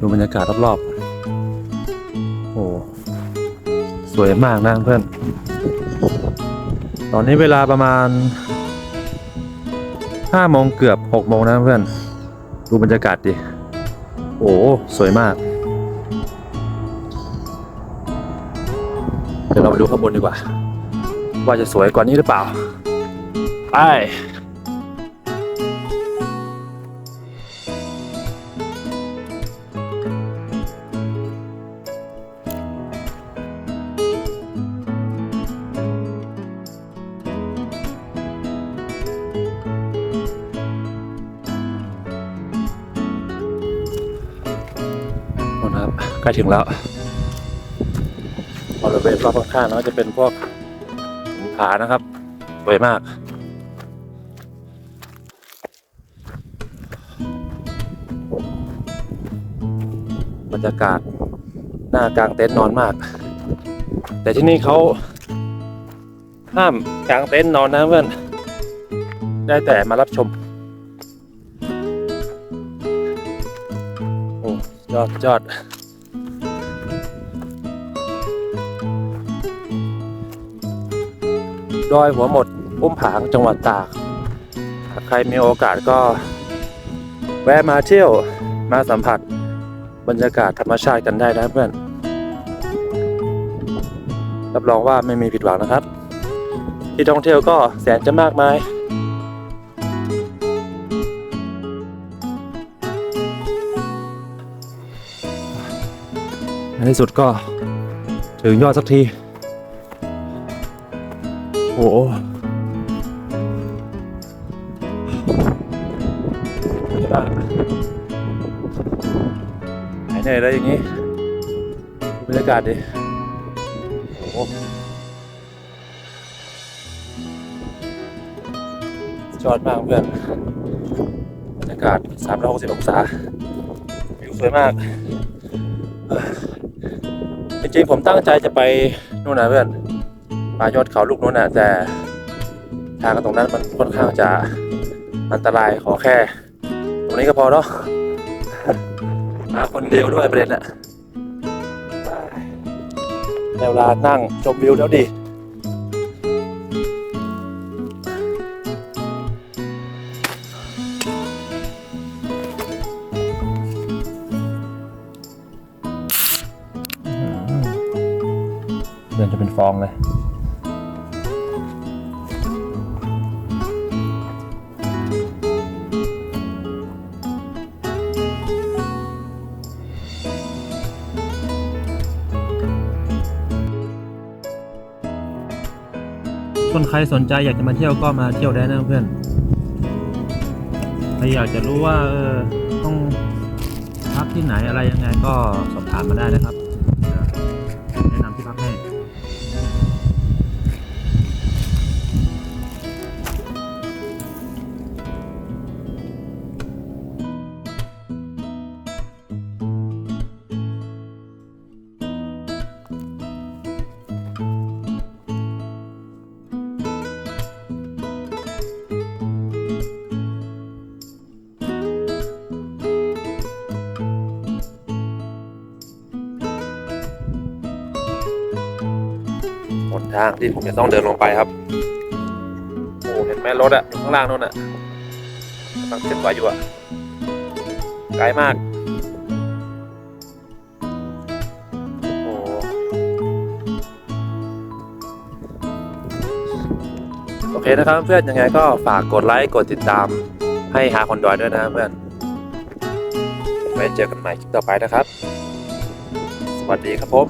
ดูบรรยากาศรอบๆโอ้สวยมากนะเพื่อน ตอนนี้เวลาประมาณห้าโมงเกือบหกโมงนะเพื่อน ดูบรรยากาศดิ โอ้สวยมาก เดี๋ยวเราไปดูข้างบนดีกว่า ว่าจะสวยกว่านี้หรือเปล่า ไป ใกล้ถึงแล้วบริเวณรอบข้างๆนะจะเป็นพวกผานะครับสวยมาก บรรยากาศหน้ากลางเต็นท์นอนมาก แต่ที่นี่เขาห้ามกลางเต็นท์นอนนะเพื่อน ได้แต่มารับชมโอ้ยอดยอด ดอยหัวหมดอุ้มผางจังหวัดตากใครมีโอกาสก็ แวะมาเที่ยวมาสัมผัสบรรยากาศธรรมชาติกันได้นะเพื่อน รับรองว่าไม่มีผิดหวังนะครับ ที่ท่องเที่ยวก็แสนจะมากมายในที่สุดก็ถึงยอดสักที โอ้โหากหายเหนื่อยแล้วอย่างนี้บรรยากาศดิโอ้โหยอดมากเพื่อนบรรยากาศ360องศาวิวสวยมาก จริงๆผมตั้งใจจะไปนู่นนะเพื่อน ปลายอดเขาลูกนู้นนะแต่ทางตรงนั้นมันค่อนข้างจะอันตรายขอแค่ ตรงนี้ก็พอเนาะมาคนเดียวด้วยประเด็นอะแนวลานั่งชมวิวแล้วดิเดินจะเป็นฟองเลย คนใครสนใจอยากจะมาเที่ยวก็มาเที่ยวได้นะเพื่อนใครอยากจะรู้ว่าเออต้องพักที่ไหนอะไรยังไงก็สอบถามมาได้นะครับ ทางที่ผมจะต้องเดินลงไปครับ โอ้เห็นไหมรถอะอยู่ข้างล่างนู่นอะกำลังเคลื่อนไหวอยู่อะไกลมาก โอ้โอเคนะครับเพื่อนยังไงก็ฝากกดไลค์กดติดตามให้หาคนดอยด้วยนะเพื่อนไว้เจอกันใหม่คลิปต่อไปนะครับ สวัสดีครับผม